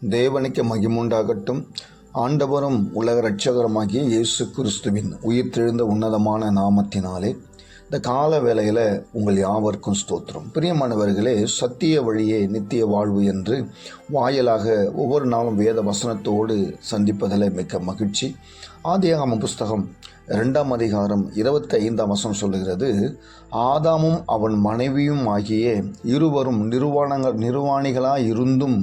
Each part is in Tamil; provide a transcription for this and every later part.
தேவனுக்கு மகிமுண்டாகட்டும். ஆண்டவரும் உலக இரட்சகருமாகிய இயேசு கிறிஸ்துவின் உயிர்த்தெழுந்த உன்னதமான நாமத்தினாலே இந்த கால வேளையில் உங்கள் யாவருக்கும் ஸ்தோத்திரம். பிரியமானவர்களே சத்திய வழியே நித்திய வாழ்வு என்று வாயிலாக ஒவ்வொரு நாளும் வேத வசனத்தோடு சந்திப்பதில் மிக்க மகிழ்ச்சி. ஆதியாகம புஸ்தகம் இரண்டாம் அதிகாரம் இருபத்தி ஐந்தாம் வசம் சொல்லுகிறது ஆதாமும் அவன் மனைவியும் ஆகிய இருவரும் நிறுவனங்கள் நிர்வாணிகளாக இருந்தும்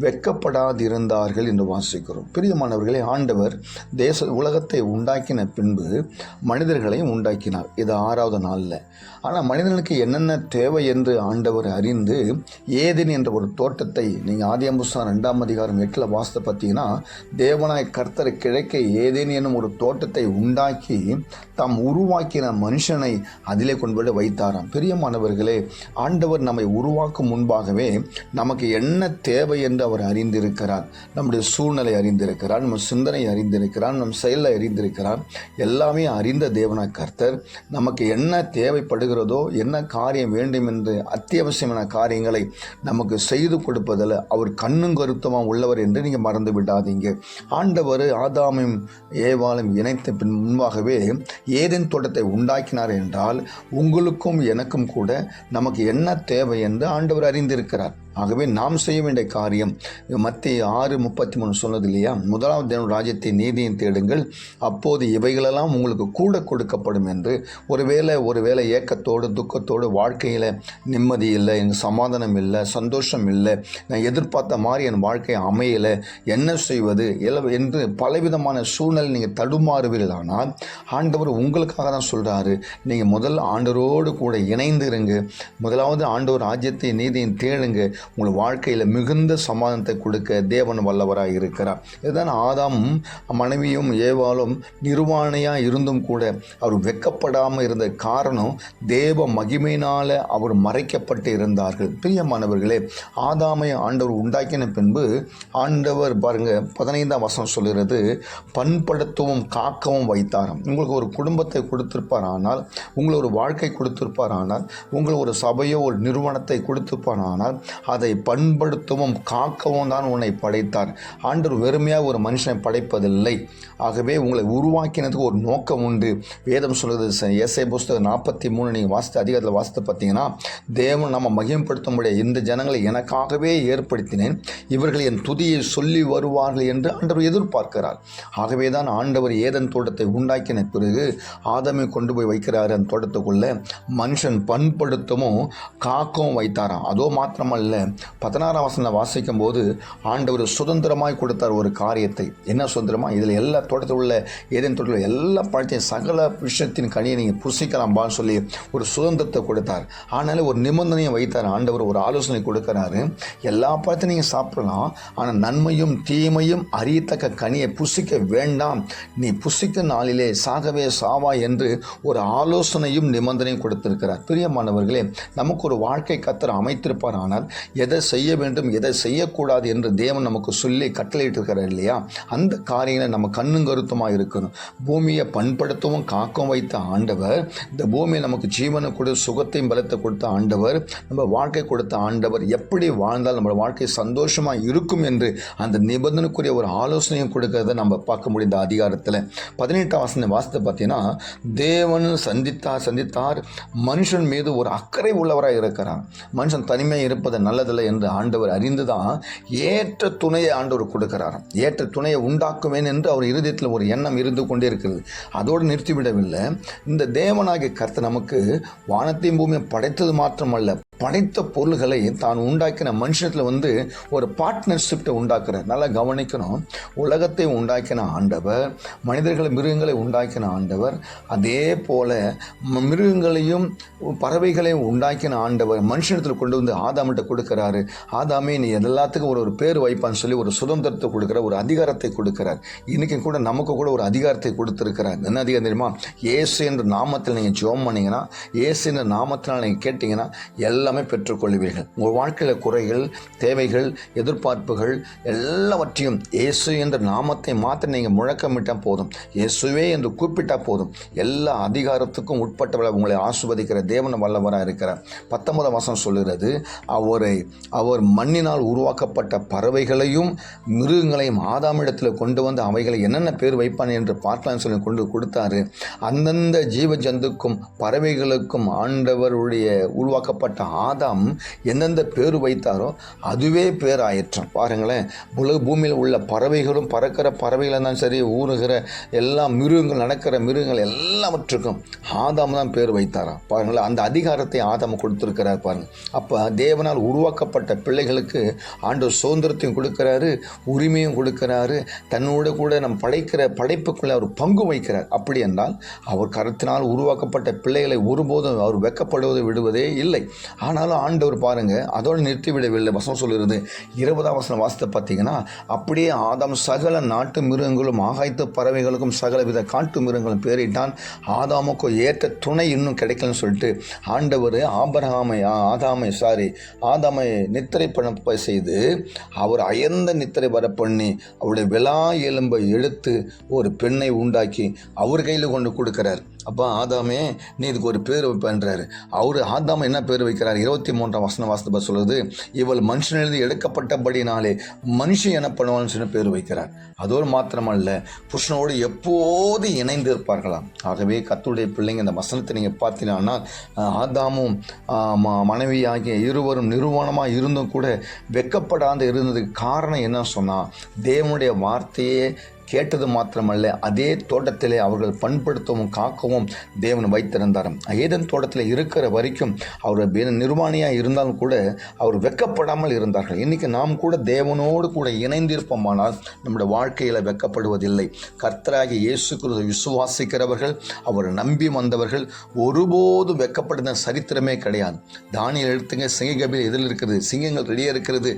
வெட்கப்படாதிருந்தார்கள் என்று வாசிக்கிறோம். பிரியமானவர்களே ஆண்டவர் தேச உலகத்தை உண்டாக்கின பின்பு மனிதர்களையும் உண்டாக்கினார். இது ஆறாவது நாளில். ஆனால் மனிதனுக்கு என்னென்ன தேவை என்று ஆண்டவர் அறிந்து ஏதேன் என்ற ஒரு தோட்டத்தை நீங்கள் ஆதியம் புஸ்தகம் ரெண்டாம் அதிகாரம் எட்டில் வாசித்த பார்த்தீங்கன்னா தேவனாய் கர்த்தர் கிழக்கே ஏதேன் என்னும் ஒரு தோட்டத்தை உண்டாக்கி தாம் உருவாக்கின மனுஷனை அதிலே கொண்டு போய் வைத்தாராம் பிரியமானவர்களே ஆண்டவர் நம்மை உருவாக்கும் முன்பாகவே நமக்கு என்ன தேவை என்று அவர் அறிந்திருக்கிறார். நம்முடைய சூழ்நிலை அறிந்திருக்கிறார் நம்ம சிந்தனை அறிந்திருக்கிறார் நம் செயலை அறிந்திருக்கிறார். எல்லாமே அறிந்த தேவன கர்த்தர். நமக்கு என்ன தேவைப்படுகிறதோ என்ன காரியம் வேண்டும் என்று அத்தியாவசியமான காரியங்களை நமக்கு செய்து கொடுப்பதில் அவர் கண்ணும் கருத்தமாக உள்ளவர் என்று நீங்கள் மறந்து விடாதீங்க. ஆண்டவர் ஆதாமையும் ஏவாளும் இணைத்த பின் முன்பாகவே ஏதேன் தோட்டத்தை உண்டாக்கினார் என்றால் உங்களுக்கும் எனக்கும் கூட நமக்கு என்ன தேவை என்று ஆண்டவர் அறிந்திருக்கிறார். ஆகவே நாம் செய்ய வேண்டிய காரியம் மத்திய ஆறு முப்பத்தி மூணு சொன்னது இல்லையா? முதலாவது தேவன் ராஜ்யத்தை நீதியும் தேடுங்கள். அப்போது இவைகளெல்லாம் உங்களுக்கு கூட கொடுக்கப்படும் என்று. ஒருவேளை ஒருவேளை ஏக்கத்தோடு துக்கத்தோடு வாழ்க்கையில் நிம்மதி இல்லை எனக்கு சமாதானம் இல்லை சந்தோஷம் இல்லை நான் எதிர்பார்த்த மாதிரி என் வாழ்க்கை அமையலை என்ன செய்வது? என்று பலவிதமான சூழ்நிலை நீங்கள் தடுமாறுவீர்கள் ஆனால் ஆண்டவர் உங்களுக்காக தான் சொல்கிறாரு நீங்கள் முதல் ஆண்டவரோடு கூட இணைந்து இருங்க முதலாவது ஆண்டவர் ராஜ்யத்தை நீதியும் தேடுங்க. உங்கள் வாழ்க்கையில் மிகுந்த சமாதானத்தை கொடுக்க தேவன் வல்லவராக இருக்கிறார். இதுதான் ஆதாமும் மனைவியும் ஏவாலும் நிர்வாணையாக இருந்தும் கூட அவர் வெக்கப்படாமல் இருந்த காரணம் தேவ மகிமையினால் அவர் மறைக்கப்பட்டு இருந்தார்கள். பிரியமானவர்களே ஆதாமை ஆண்டவர் உண்டாக்கின பின்பு ஆண்டவர் பாருங்க பதினைந்தாம் வசனம் சொல்கிறது பண்படுத்தவும் காக்கவும் வைத்தாராம். உங்களுக்கு ஒரு குடும்பத்தை கொடுத்திருப்பார் ஆனால் உங்களை ஒரு வாழ்க்கை கொடுத்திருப்பார் ஆனால் உங்களை ஒரு சபையோ ஒரு நிறுவனத்தை கொடுத்திருப்பார் ஆனால் அதை பண்படுத்தவும் காக்கவும் தான் உன்னை படைத்தார். ஆண்டவர் வெறுமையாக ஒரு மனுஷனை படைப்பதில்லை. ஆகவே உங்களை உருவாக்கினதுக்கு ஒரு நோக்கம் உண்டு. வேதம் சொல்கிறது எஸ்ஐ புஸ்தகம் நாற்பத்தி மூணு நீங்கள் வாசித்து அதிகாரத்தில் வாசித்து பார்த்தீங்கன்னா தேவன் நம்ம மகிமைப்படுத்த முடியாது இந்த ஜனங்களை எனக்காகவே ஏற்படுத்தினேன். இவர்கள் என் துதியை சொல்லி வருவார்கள் என்று ஆண்டவர் எதிர்பார்க்கிறார். ஆகவே தான் ஆண்டவர் ஏதன் தோட்டத்தை உண்டாக்கின பிறகு ஆதமை கொண்டு போய் வைக்கிறார் அந்த தோட்டத்துக்குள்ளே. மனுஷன் பண்படுத்தவும் காக்கவும் வைத்தாராம். அதோ மாத்திரமல்ல பதினாறாம் வசனம் வாசிக்கும் போது ஆண்டவர் சுதந்திரமாய் கொடுத்தார் ஒரு காரியத்தை. என்ன சுதந்திரமா? இதில் எல்லா தோட்டத்தில் உள்ள ஏதேன் தோட்டத்தில் எல்லா பழத்தையும் சகல விஷயத்தின் கனியை நீங்கள் புசிக்கலாம்பான்னு சொல்லி ஒரு சுதந்திரத்தை கொடுத்தார். ஆனாலும் ஒரு நிபந்தனையை வைத்தார். ஆண்டவர் ஒரு ஆலோசனை கொடுக்குறாரு. எல்லா பழத்தையும் நீங்கள் சாப்பிடலாம். ஆனால் நன்மையும் தீமையும் அறியத்தக்க கனியை புசிக்க வேண்டாம். நீ புசிக்க நாளிலே சாகவே சாவா என்று ஒரு ஆலோசனையும் நிபந்தனையும் கொடுத்திருக்கிறார். பிரியமானவர்களே நமக்கு ஒரு வாழ்க்கை கத்தர் அமைத்திருப்பார். ஆனால் எதை செய்ய வேண்டும் எதை செய்யக்கூடாது என்று தேவன் நமக்கு சொல்லி கட்டளையிட்டிருக்கிறார் இல்லையா? அந்த காரியங்களை நம்ம கண்ணும் கருத்துமாக இருக்கணும். பூமியை பண்படுத்தவும் காக்கவும் வைத்த ஆண்டவர் இந்த பூமியை நமக்கு ஜீவனை கொடு சுகத்தையும் பலத்தை கொடுத்த ஆண்டவர் நம்ம வாழ்க்கை கொடுத்த ஆண்டவர் எப்படி வாழ்ந்தால் நம்ம வாழ்க்கை சந்தோஷமாக இருக்கும் என்று அந்த நிபந்தனைக்குரிய ஒரு ஆலோசனையும் கொடுக்கறத நம்ம பார்க்க முடிந்த அதிகாரத்தில் பதினெட்டாம் வாசனை வாசத்தை பார்த்தீங்கன்னா தேவன் சந்தித்தார் சந்தித்தார் மனுஷன் மீது ஒரு அக்கறை உள்ளவராக இருக்கிறார். மனுஷன் தனிமையாக இருப்பதை நல்ல நல்லதில்லை என்று ஆண்டவர் அறிந்து தான் ஏற்ற துணையை ஆண்டவர் கொடுக்கிறார் ஏற்ற துணையை உண்டாக்குவேன் என்று அவர் இருதயத்தில் ஒரு எண்ணம் இருந்து கொண்டே இருக்கிறது. அதோடு நிறுத்திவிடவில்லை. இந்த தேவனாகிய கர்த்தர் நமக்கு வானத்தையும் பூமியை படைத்தது மாத்திரமல்ல. படைத்த பொருள்களை தான் உண்டாக்கின மனுஷத்தில் வந்து ஒரு பார்ட்னர்ஷிப்பை உண்டாக்குறார். நல்லா கவனிக்கணும். உலகத்தை உண்டாக்கின ஆண்டவர் மனிதர்களை மிருகங்களை உண்டாக்கின ஆண்டவர் அதே போல மிருகங்களையும் பறவைகளையும் உண்டாக்கின ஆண்டவர் மனுஷனத்தில் கொண்டு வந்து ஆதாமிட்ட கொடுக்குறாரு. ஆதாமே நீ எல்லாத்துக்கும் ஒரு ஒரு பேர் வைப்பான்னு சொல்லி ஒரு சுதந்திரத்தை கொடுக்குற ஒரு அதிகாரத்தை கொடுக்குறார். இன்றைக்கி கூட நமக்கு கூட ஒரு அதிகாரத்தை கொடுத்துருக்கிறார். என்ன அதிகாரம் தெரியுமா? ஏசு என்ற நாமத்தில் நீங்கள் ஜோம் பண்ணிங்கன்னா ஏசு என்ற நாமத்தினால் நீங்கள் கேட்டிங்கன்னா எல்லா எல்லாமே பெற்றுக்கொள்வீர்கள். உங்கள் வாழ்க்கையில் குறைகள் தேவைகள் எதிர்பார்ப்புகள் எல்லாவற்றையும் இயேசு என்ற நாமத்தை மாற்ற நீங்கள் முழக்கமிட்டால் போதும். இயேசுவே என்று கூப்பிட்டால் போதும். எல்லா அதிகாரத்துக்கும் உட்பட்டவளை உங்களை ஆசுவதிக்கிற தேவன் வல்லவராக இருக்கிறார். பத்தொன்பதாம் வசனம் சொல்லுகிறது அவரை அவர் மண்ணினால் உருவாக்கப்பட்ட பறவைகளையும் மிருகங்களையும் ஆதாமிடத்தில் கொண்டு வந்து அவைகளை என்னென்ன பேர் வைப்பான் என்று பார்க்கலாம்னு சொல்லி கொண்டு கொடுத்தாரு. அந்தந்த ஜீவ ஜந்துக்கும் பறவைகளுக்கும் ஆண்டவருடைய உருவாக்கப்பட்ட ஆதாம் எந்தெந்த பேர் வைத்தாரோ அதுவே பேர் ஆயிற்றான் பாருங்களேன் உலக பூமியில் உள்ள பறவைகளும் பறக்கிற பறவைகளும் தான் சரி ஊறுகிற எல்லா மிருகங்கள் நடக்கிற மிருகங்கள் எல்லாவற்றுக்கும் ஆதாம் தான் பேர் வைத்தாராம் பாருங்களேன் அந்த அதிகாரத்தை ஆதாம் கொடுத்துருக்கிறார் பாருங்க. அப்போ தேவனால் உருவாக்கப்பட்ட பிள்ளைகளுக்கு ஆண்டு சுதந்திரத்தையும் கொடுக்கிறாரு உரிமையும் கொடுக்கிறாரு. தன்னோட கூட நம் படைக்கிற படைப்புக்குள்ளே அவர் பங்கு வைக்கிறார். அப்படி என்றால் அவர் கருத்தினால் உருவாக்கப்பட்ட பிள்ளைகளை ஒருபோதும் அவர் வெக்கப்படுவதை விடுவதே இல்லை. ஆனாலும் ஆண்டவர் பாருங்க அதோடு நிறுத்திவிடவில்லை. வசனம் சொல்கிறது இருபதாம் வசனம் வாசத்தை பார்த்தீங்கன்னா அப்படியே ஆதாம் சகல நாட்டு மிருகங்களும் ஆகாய்த்து பறவைகளுக்கும் சகல வித காட்டு மிருகங்களும் பேரிட்டான். ஆதாமுக்கு ஏற்ற துணை இன்னும் கிடைக்கலன்னு சொல்லிட்டு ஆண்டவர் ஆபரகாமை ஆ- ஆதாமை சாரி ஆதாமை நித்திரை பண்ண செய்து அவர் அயர்ந்த நித்திரை வர பண்ணி அவருடைய விலா எலும்பை எடுத்து ஒரு பெண்ணை உண்டாக்கி அவர் கையில் கொண்டு கொடுக்கிறார். அப்போ ஆதாமே நீ இதுக்கு ஒரு பேர் வைப்பேன்றாரு அவர் ஆதாம் என்ன பேர் வைக்கிறார்? இருபத்தி மூன்றாம் வசன வாசத்தை சொல்லுது இவள் மனுஷனிலிருந்து எடுக்கப்பட்டபடினாலே மனுஷன் என்ன பண்ணுவான்னு சொல்லி பேர் வைக்கிறார். அதோடு மாத்திரமல்ல புருஷனோடு எப்போது இணைந்து இருப்பார்களாம்? ஆகவே கத்துடைய பிள்ளைங்க இந்த வசனத்தை நீங்கள் பார்த்தீங்கன்னா ஆதாமும் ம- மனைவி ஆகிய இருவரும் நிறுவனமாக இருந்தும் கூட வெக்கப்படாத இருந்ததுக்கு காரணம் என்ன சொன்னால் தேவனுடைய வார்த்தையே கேட்டது மாத்திரமல்ல அதே தோட்டத்திலே அவர்கள் பண்படுத்தவும் காக்கவும் தேவன் வைத்திருந்தார். ஏதன் தோட்டத்தில் இருக்கிற வரைக்கும் அவர் நிர்வாணியாக இருந்தாலும் கூட அவர் வெக்கப்படாமல் இருந்தார்கள். இன்றைக்கி நாம் கூட தேவனோடு கூட இணைந்திருப்போமானால் நம்முடைய வாழ்க்கையில் வெக்கப்படுவதில்லை. கர்த்தராகி இயேசு கிறிஸ்துவை விசுவாசிக்கிறவர்கள் அவர் நம்பி வந்தவர்கள் ஒருபோதும் வெக்கப்படுத்த சரித்திரமே கிடையாது. தானியல் எடுத்துங்க சிங்ககபில் எதில் இருக்கிறது சிங்கங்கள் ரெடியாக இருக்கிறது.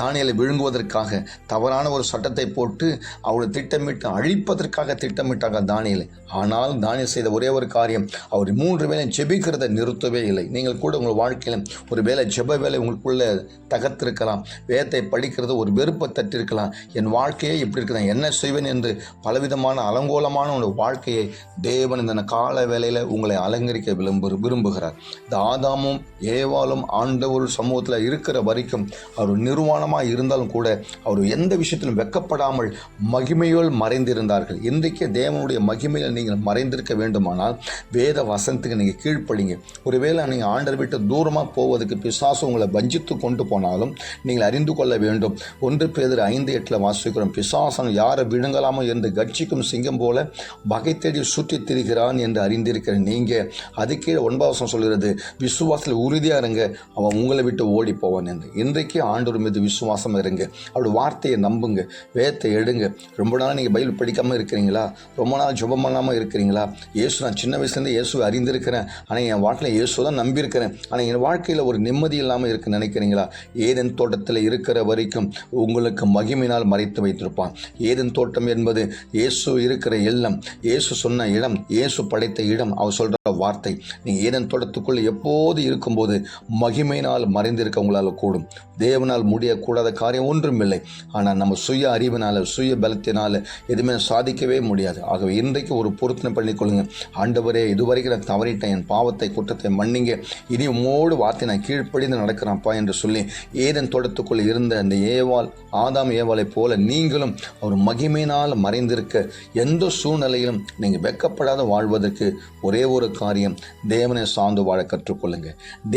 தானியலை விழுங்குவதற்காக தவறான ஒரு சட்டத்தை போட்டு அவருடைய திட்டமிட்டு அழிப்பதற்காக திட்டமிட்டாங்க தானியலை. ஆனால் தானியல் செய்த ஒரே ஒரு காரியம் அவர் மூன்று வேலை ஜெபிக்கிறத நிறுத்தவே இல்லை. நீங்கள் கூட உங்கள் வாழ்க்கையில் ஒரு வேலை ஜெப வேலை உங்களுக்குள்ளே தகர்த்திருக்கலாம். வேதத்தை படிக்கிறது ஒரு வெறுப்பை தட்டிருக்கலாம். என் வாழ்க்கையே இப்படி இருக்குது? நான் என்ன செய்வேன் என்று பலவிதமான அலங்கோலமான உங்கள் வாழ்க்கையை தேவன் இந்த கால வேலையில் உங்களை அலங்கரிக்க விரும்பு விரும்புகிறார். இந்த ஆதாமும் ஏவாளும் ஆண்டவர் சமூகத்தில் இருக்கிற வரைக்கும் அவர் நிர்வாணமாக இருந்தாலும் கூட அவர் எந்த விஷயத்திலும் வெக்கப்படாமல் மகிமையோல் மறைந்திருந்தார்கள். இன்றைக்கு தேவனுடைய மகிமையில் நீங்கள் மறைந்திருக்க வேண்டுமானால் வேத வசனத்துக்கு நீங்கள் கீழ்ப்படிங்க. ஒருவேளை நீங்கள் ஆண்டர் விட்டு தூரமாக போவதற்கு பிசாசு உங்களை வஞ்சித்து கொண்டு போனாலும் நீங்கள் அறிந்து கொள்ள வேண்டும். ஒன்று பேர் ஐந்து எட்டில் வாசிக்கிறோம். பிசாசன் யாரை விழுங்கலாமோ என்று கட்சிக்கும் சிங்கம் போல வகை தேடி சுற்றி திரிகிறான் என்று அறிந்திருக்கிற நீங்கள் அதுக்கே ஒன்பதாவசம் சொல்கிறது விசுவாசத்தில் உறுதியாக இருங்க. அவன் உங்களை விட்டு ஓடி போவான் என்று. இன்றைக்கு ஆண்டோர் மீது விசுவாசம் இருங்க. அவருடைய வார்த்தையை நம்புங்க. வேத்தை எடுங்க ரொம்ப நாள் நீங்கள் பைபிள் படிக்காமல் இருக்கிறீங்களா? ரொம்ப நாள் ஜபம் பண்ணாமல் இருக்கிறீங்களா? இயேசு நான் சின்ன வயசுலேருந்து இயேசுவை அறிந்திருக்கிறேன். ஆனால் என் வாழ்க்கையில் இயேசு தான் நம்பியிருக்கிறேன். ஆனால் என் வாழ்க்கையில் ஒரு நிம்மதி இல்லாமல் இருக்கு நினைக்கிறீங்களா? ஏதன் தோட்டத்தில் இருக்கிற வரைக்கும் உங்களுக்கு மகிமையினால் மறைத்து வைத்திருப்பான். ஏதன் தோட்டம் என்பது இயேசு இருக்கிற இல்லம். இயேசு சொன்ன இடம் இயேசு படைத்த இடம். அவர் சொல்கிற வார்த்தை. நீங்கள் ஏதன் தோட்டத்துக்குள் எப்போது இருக்கும்போது மகிமையினால் மறைந்திருக்க உங்களால் கூடும். தேவனால் முடியக்கூடாத காரியம் ஒன்றும் இல்லை ஆனால் நம்ம சுய அறிவினால் சுய பலத்தினால் எதுவுமே சாதிக்கவே முடியாது. ஆகவே இன்றைக்கு ஒரு பொருத்தனை பண்ணிக்கொள்ளுங்க ஆண்டவரே இதுவரைக்கும் நான் தவறிட்டேன். என் பாவத்தை குற்றத்தை மன்னிங்க. இனி உம்மோடு வார்த்தை நான் கீழ்ப்படிந்து நடக்கிறேன்ப்பா என்று சொல்லி ஏதன் தோட்டத்துக்குள் இருந்த அந்த ஏவாள் ஆதாம் ஏவாளைப் போல நீங்களும் ஒரு மகிமையினால் மறைந்திருக்க எந்த சூழ்நிலையிலும் நீங்கள் வெக்கப்படாத வாழ்வதற்கு ஒரே ஒரு காரியம். தேவனை சார்ந்து வாழ கற்றுக்கொள்ளுங்க.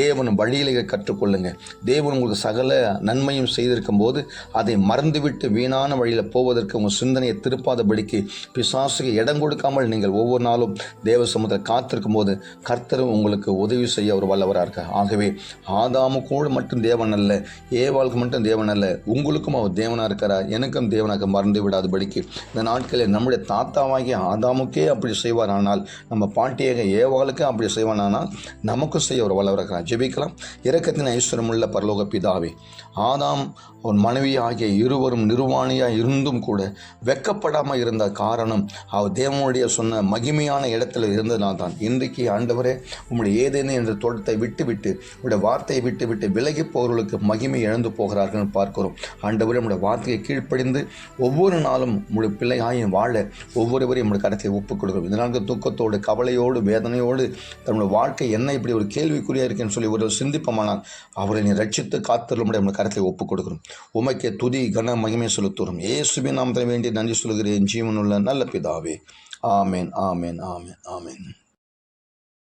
தேவன் வழியிலே கற்றுக்கொள்ளுங்க. தேவன் உங்களுக்கு சகல நன்மையும் செய்திருக்கும் போது அதை மறந்துவிட்டு வீணான வழியில் போவதற்கு உங்கள் சிந்தனையை திருப்பாதபடிக்கு பிசாசுக்கு இடம் கொடுக்காமல் நீங்கள் ஒவ்வொரு நாளும் தேவ சமூகத்தில் காத்திருக்கும் போது கர்த்தரும் உங்களுக்கு உதவி செய்ய ஒரு வல்லவராக இருக்க ஆகவே ஆதாமுக்கோடு மட்டும் தேவன் அல்ல ஏவாளுக்கு மட்டும் தேவன் அல்ல உங்களுக்கும் அவர் தேவனாக இருக்கிறார் எனக்கும் தேவனாக மறந்து விடாதபடிக்கு இந்த நாட்களில் நம்முடைய தாத்தாவாகிய ஆதாமுக்கே அப்படி செய்வார். ஆனால் நம்ம பாட்டியாக ஏவ செய்கிறவர்களுக்கு அப்படி செய்வானா. நமக்கும் செய்ய ஒரு வல்லவர் இருக்கிறார் ஜெபிக்கலாம். இரக்கத்தின் ஐஸ்வரமுள்ள பரலோக பிதாவே ஆதாம் ஒரு மனைவி ஆகிய இருவரும் நிர்வாணியாக இருந்தும் கூட வெக்கப்படாமல் இருந்த காரணம் அவர் தேவனுடைய சொன்ன மகிமையான இடத்துல இருந்ததுனால் தான் இன்றைக்கு ஆண்டவரே உங்களுடைய ஏதேனும் என்ற தோட்டத்தை விட்டு விட்டு உடைய வார்த்தையை விட்டு விட்டு விலகி போகிறவர்களுக்கு மகிமை இழந்து போகிறார்கள் பார்க்கிறோம். ஆண்டவரே நம்முடைய வார்த்தையை கீழ்ப்படிந்து ஒவ்வொரு நாளும் உங்களுடைய பிள்ளையாயும் வாழ ஒவ்வொருவரையும் நம்முடைய கடத்தை ஒப்புக் கொடுக்கிறோம் இதனால் துக்கத்தோடு கவலையோடு வேதனையோடு தன்னுடைய வாழ்க்கை என்ன இப்படி ஒரு கேள்விக்குறியாக இருக்கேன்னு சொல்லி ஒரு சிந்திப்பமானால் அவரை நீ ரட்சித்து காத்திருமுடைய நம்ம கருத்தை ஒப்புக் கொடுக்கிறோம். உமைக்கே துதி கன மகிமை செலுத்துகிறோம். இயேசுவின் நாமத்தை வேண்டி நன்றி சொல்கிறேன் ஜீவனுள்ள நல்ல பிதாவே. ஆமேன் ஆமேன் ஆமேன் ஆமேன்.